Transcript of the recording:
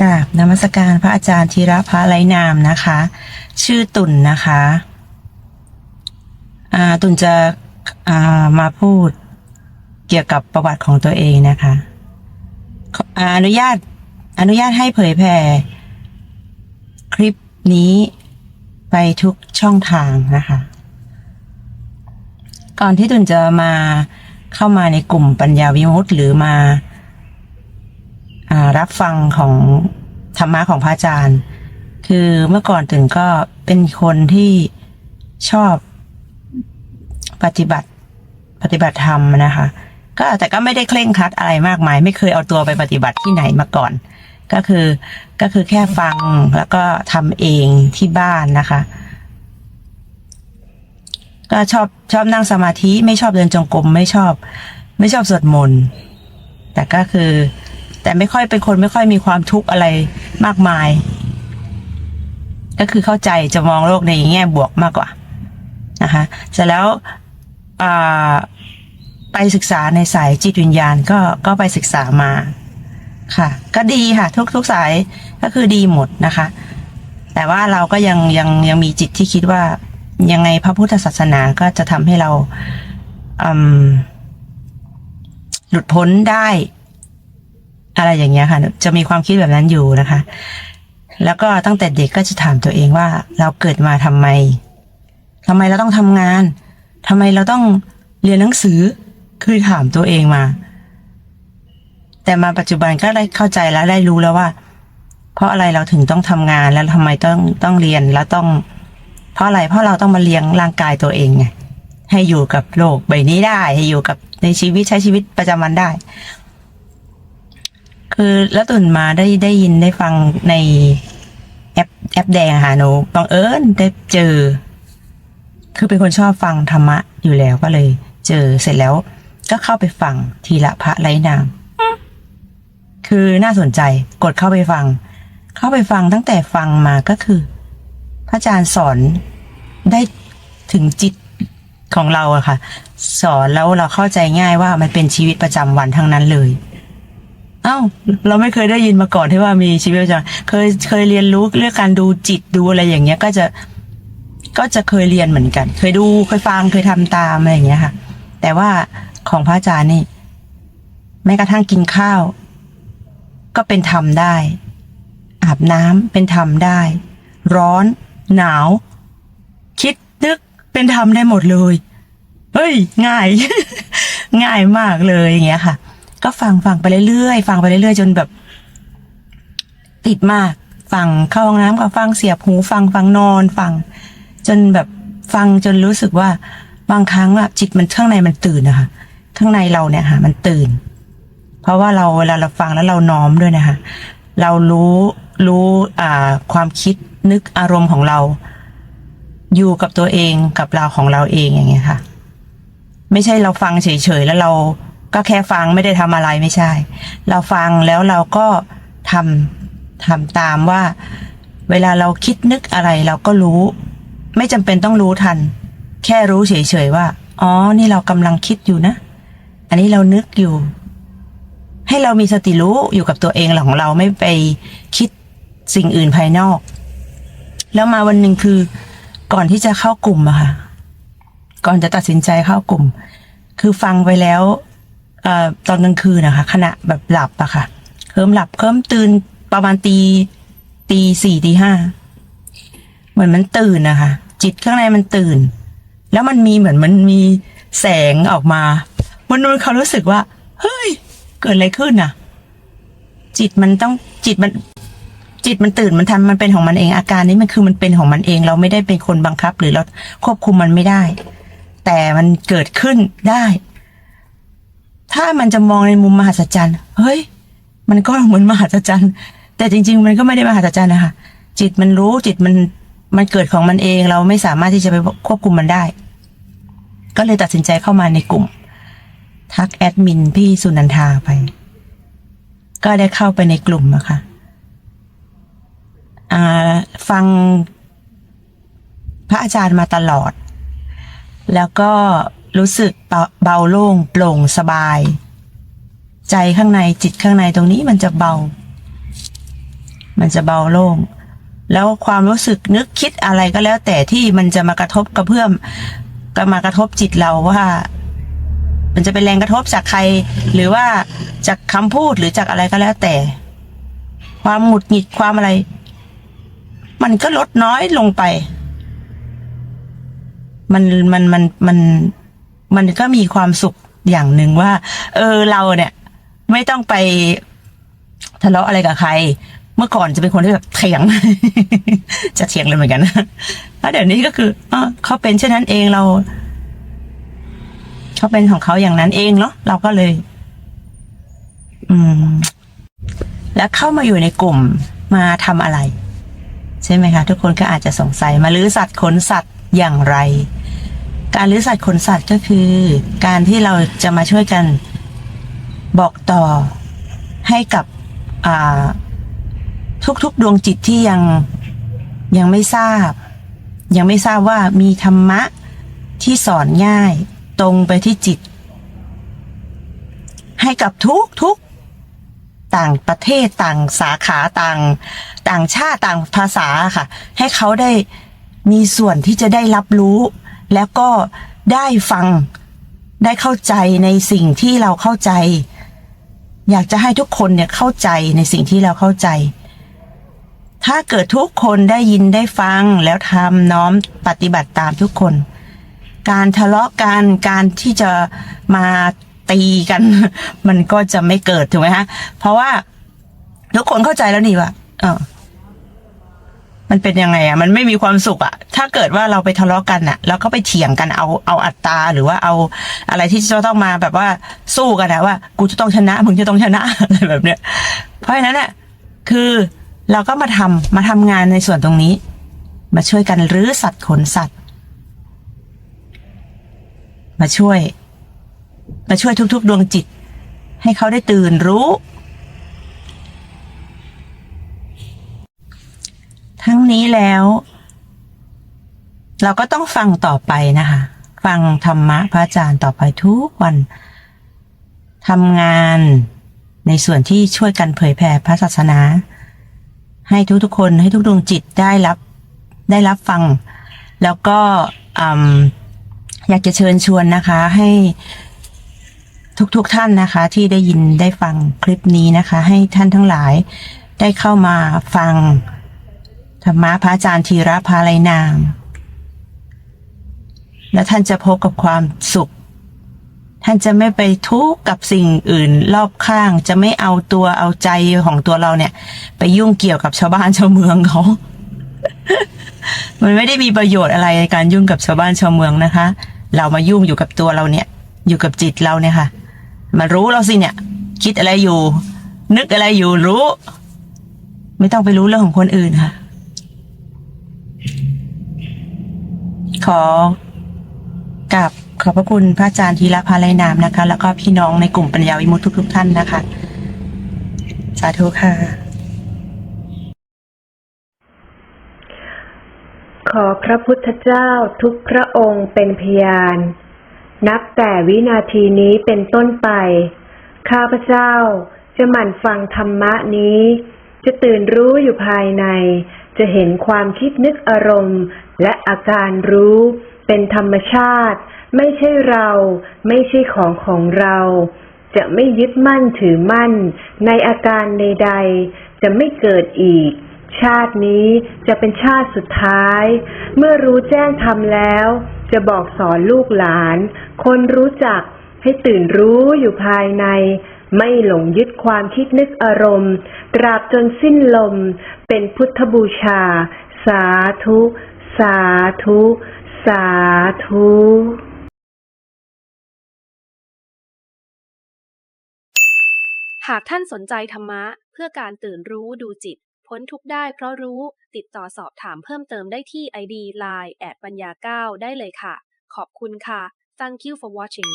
กราบนมัสการพระอาจารย์ธีระพระไรนามนะคะ ชื่อตุ่นนะคะอ่าตุ่นจะอ่ามาพูดเกี่ยวกับประวัติของตัวเองนะคะอนุญาตอนุญาตให้เผยแผ่คลิปนี้ไปทุกช่องทางนะคะ ก่อนที่ตุ่นจะมาเข้ามาในกลุ่มปัญญาวิมุตติหรือมา รับฟังของธรรมะของพระอาจารย์ คือเมื่อก่อนถึงก็เป็นคนที่ชอบปฏิบัติปฏิบัติธรรมนะคะ ก็แต่ก็ไม่ได้เคร่งครัดอะไรมากมาย ไม่เคยเอาตัวไปปฏิบัติที่ไหนมาก่อน ก็คือก็คือแค่ฟังแล้วก็ทำเองที่บ้านนะคะ ก็ชอบชอบนั่งสมาธิไม่ชอบเดินจงกรมไม่ชอบ ไม่ชอบสวดมนต์แต่ก็คือ แต่ไม่ค่อยเป็นคนไม่ค่อยมีความทุกข์อะไรมากมาย ก็คือเข้าใจจะมองโลกในแง่บวกมากกว่านะคะเสร็จแล้วไปศึกษาในสายจิตวิญญาณก็ก็ไปศึกษามาค่ะ ก็ดีค่ะ ทุกทุกสายก็คือดีหมดนะคะ แต่ว่าเราก็ยังยังยังมีจิตที่คิดว่ายังไงพระพุทธศาสนาก็จะทำให้เราหลุดพ้นได้ อะไรอย่างเงี้ยค่ะ จะมีความคิดแบบนั้นอยู่นะคะ แล้วก็ตั้งแต่เด็กก็จะถามตัวเองว่า เราเกิดมาทำไมทำไมเราต้องทำงานทำไมเราต้องเรียนหนังสือคือถามตัวเองมา แต่มาปัจจุบันก็ได้เข้าใจแล้วได้รู้แล้วว่า เพราะอะไรเราถึงต้องทำงานแล้วทำไมต้องต้องเรียนแล้วต้อง เพราะอะไรเพราะเราต้องมาเลี้ยงร่างกายตัวเองไงให้อยู่กับโลกใบนี้ได้ ให้อยู่กับในชีวิตใช้ชีวิตประจำวันได้ คือแล้วตื่นมาได้ได้ยินได้ฟังในแอปแอปแดงค่ะหนูบังเอิญได้เจอ คือเป็นคนชอบฟังธรรมะอยู่แล้วก็เลย เจอเสร็จแล้วก็เข้าไปฟังทีละพระไร้นาม คือน่าสนใจกดเข้าไปฟัง เข้าไปฟังตั้งแต่ฟังมาก็คือ พระอาจารย์สอนได้ถึงจิตของเราอะค่ะ สอนแล้วเราเข้าใจง่ายว่ามันเป็นชีวิตประจำวันทั้งนั้นเลย อ้าเราไม่เคยได้ยินมาก่อนที่ว่ามีชีวิตประจำวันเคยเคยเรียนรู้เรื่องการดูจิตดูอะไรอย่างเงี้ย ก็จะก็จะเคยเรียนเหมือนกัน เคยดูเคยฟังเคยทำตามอะไรอย่างเงี้ยค่ะ แต่ว่าของพระอาจารย์นี่แม้กระทั่งกินข้าว ก็เป็นธรรมได้ อาบน้ำเป็นธรรมได้ ร้อน หนาว คิดนึกเป็นธรรมได้หมดเลย เฮ้ย ง่าย ง่ายมากเลยอย่างเงี้ยค่ะ ก็ฟังฟังไปเรื่อยๆฟังไปเรื่อยๆ จนแบบ ติดมาก ฟังเข้าห้องน้ำก็ฟังเสียบหูฟังฟังนอนฟัง จนแบบฟังจนรู้สึกว่าบางครั้งอะจิตมันข้างในมันตื่นนะคะข้างในเราเนี่ยค่ะ มันตื่น เพราะว่าเราเวลาเราฟังแล้วเราน้อมด้วยนะคะเรารู้รู้อ่าความคิดนึกอารมณ์ของเรา อยู่กับตัวเองกับเราของเราเองอย่างเงี้ยค่ะ ไม่ใช่เราฟังเฉยๆแล้วเรา ก็แค่ฟังไม่ได้ทำอะไรไม่ใช่ เราฟังแล้วเราก็ทำทำตามว่า เวลาเราคิดนึกอะไรเราก็รู้ ไม่จำเป็นต้องรู้ทัน แค่รู้เฉยๆว่า อ๋อ นี่เรากำลังคิดอยู่นะ อันนี้เรานึกอยู่ ให้เรามีสติรู้อยู่กับตัวเองของเราไม่ไปคิดสิ่งอื่นภายนอก แล้วมาวันหนึ่งคือก่อนที่จะเข้ากลุ่มอะค่ะ ก่อนจะตัดสินใจเข้ากลุ่ม คือฟังไปแล้ว เอ่อตอนกลางคืนนะคะขณะแบบหลับอะค่ะเคลิ้มหลับเคลิ้มตื่นประมาณตีตีสี่ตีห้าเหมือนมันตื่นนะคะจิตข้างในมันตื่น แล้วมันมีเหมือนมันมีแสงออกมา มันมันเขารู้สึกว่า เฮ้ย เกิดอะไรขึ้นน่ะจิตมันต้องจิตมัน จิตมันตื่นมันทำมันเป็นของมันเองอาการนี้มันคือมันเป็นของมันเอง เราไม่ได้เป็นคนบังคับ หรือเราควบคุมมันไม่ได้ แต่มันเกิดขึ้นได้ ถ้ามันจะมองในมุมมหัศจรรย์ เฮ้ย มันก็เหมือนมหัศจรรย์ แต่จริง ๆ มันก็ไม่ได้มหัศจรรย์นะคะจิตมันรู้จิตมันมันเกิดของมันเองเราไม่สามารถที่จะไปควบคุมมันได้ ก็เลยตัดสินใจเข้ามาในกลุ่ม ทักแอดมินพี่สุนันทาไป ก็ได้เข้าไปในกลุ่มอะค่ะอ่าฟังพระอาจารย์มาตลอด แล้วก็รู้สึก เบาโล่งโปร่งสบาย ใจข้างในจิตข้างในตรงนี้มันจะเบา มันจะเบาโล่ง แล้วความรู้สึกนึกคิดอะไรก็แล้ว แต่ที่มันจะมากระทบกระเพื่อมก็มากระทบจิตเราว่า มันจะเป็นแรงกระทบจากใคร หรือว่าจากคำพูดหรือจากอะไรก็แล้วแต่ ความหงุดหงิดความอะไร มันก็ลดน้อยลงไป มันมันมันมันมัน มันก็มีความสุขอย่างหนึ่งว่า เออเราเนี่ย ไม่ต้องไปทะเลาะอะไรกับใคร เมื่อก่อนจะเป็นคนที่แบบเถียง จะเถียงเลยเหมือนกันแล้วเดี๋ยวนี้ก็คือเออเขาเป็นเช่นนั้นเองเราเขาเป็นของเขาอย่างนั้นเองเนาะเราก็เลย อืม แล้วเข้ามาอยู่ในกลุ่มมาทำอะไร ใช่ไหมคะ ทุกคนก็อาจจะสงสัยมาลื้อสัตว์ขนสัตว์อย่างไร การลื้อสัตว์ขนสัตว์ก็คือ การที่เราจะมาช่วยกันบอกต่อให้กับทุกๆดวงจิตที่ยังยังไม่ทราบ ยังไม่ทราบว่ามีธรรมะที่สอนง่ายตรงไปที่จิต ให้กับทุกทุกต่างประเทศต่างสาขาต่าง ต่างชาติต่างภาษาค่ะ ให้เขาได้มีส่วนที่จะได้รับรู้ แล้วก็ได้ฟังได้เข้าใจในสิ่งที่เราเข้าใจ อยากจะให้ทุกคนเนี่ยเข้าใจในสิ่งที่เราเข้าใจ ถ้าเกิดทุกคนได้ยินได้ฟังแล้วทำน้อมปฏิบัติตามทุกคน การทะเลาะกันการที่จะมาตีกัน มันก็จะไม่เกิดถูกไหมฮะเพราะว่าทุกคนเข้าใจแล้วนี่ว่าเออ มันเป็นยังไงอะมันไม่มีความสุขอะ ถ้าเกิดว่าเราไปทะเลาะกันอะ แล้วก็ไปเถียงกันเอาเอาอัตตราหรือว่าเอาอะไรที่จะต้องมาแบบว่าสู้กันนะว่า กูจะต้องชนะมึงจะต้องชนะอะไรแบบเนี้ย เพราะฉะนั้นเนี่ยคือเราก็มาทำมาทำงานในส่วนตรงนี้ มาช่วยกันรื้อสัตว์ขนสัตว์ มาช่วย มาช่วยทุก ๆ ดวงจิต ให้เขาได้ตื่นรู้ ทั้งนี้แล้ว เราก็ต้องฟังต่อไปนะคะ ฟังธรรมะพระอาจารย์ต่อไปทุกวันทำงานในส่วนที่ช่วยกันเผยแผ่พระศาสนา ให้ทุกๆคนให้ทุกดวงจิตได้รับได้รับฟัง แล้วก็อืมอยากจะเชิญชวนนะคะ ให้ทุกๆท่านนะคะ ที่ได้ยินได้ฟังคลิปนี้นะคะ ให้ท่านทั้งหลายได้เข้ามาฟัง ธรรมะพระอาจารย์ธีระพาลัยนาม และท่านจะพบกับความสุข ท่านจะไม่ไปทุกข์กับสิ่งอื่นรอบข้าง จะไม่เอาตัวเอาใจของตัวเราเนี่ย ไปยุ่งเกี่ยวกับชาวบ้านชาวเมืองเขา มันไม่ได้มีประโยชน์อะไรในการยุ่งกับชาวบ้านชาวเมืองนะคะ เรามายุ่งอยู่กับตัวเราเนี่ย อยู่กับจิตเราเนี่ยค่ะ มารู้เราสิเนี่ย คิดอะไรอยู่ นึกอะไรอยู่รู้ ไม่ต้องไปรู้เรื่องของคนอื่นค่ะ ขอกับขอบพระคุณพระอาจารย์ธีรพาลัยนามนะคะ แล้วก็พี่น้องในกลุ่มปัญญาวิมุตติทุก ๆ ท่านนะคะ สาธุค่ะ ขอพระพุทธเจ้าทุกพระองค์เป็นพยาน นับแต่วินาทีนี้เป็นต้นไป ข้าพเจ้าจะหมั่นฟังธรรมะนี้ จะตื่นรู้อยู่ภายใน จะเห็นความคิดนึกอารมณ์ และอาการรู้ เป็นธรรมชาติ ไม่ใช่เรา ไม่ใช่ของของเรา จะไม่ยึดมั่นถือมั่น ในอาการใดๆ จะไม่เกิดอีก ชาตินี้จะเป็นชาติสุดท้าย เมื่อรู้แจ้งทำแล้ว จะบอกสอนลูกหลาน คนรู้จักให้ตื่นรู้อยู่ภายใน ไม่หลงยึดความคิดนึกอารมณ์ ตราบจนสิ้นลม เป็นพุทธบูชา สาธุ สาธุ สาธุหากท่านสนใจธรรมะ เพื่อการตื่นรู้ดูจิต พ้นทุกได้เพราะรู้ติดต่อสอบถามเพิ่มเติมได้ที่ ID Line แอดปัญญา 9 ได้เลยค่ะ ขอบคุณค่ะ Thank you for watching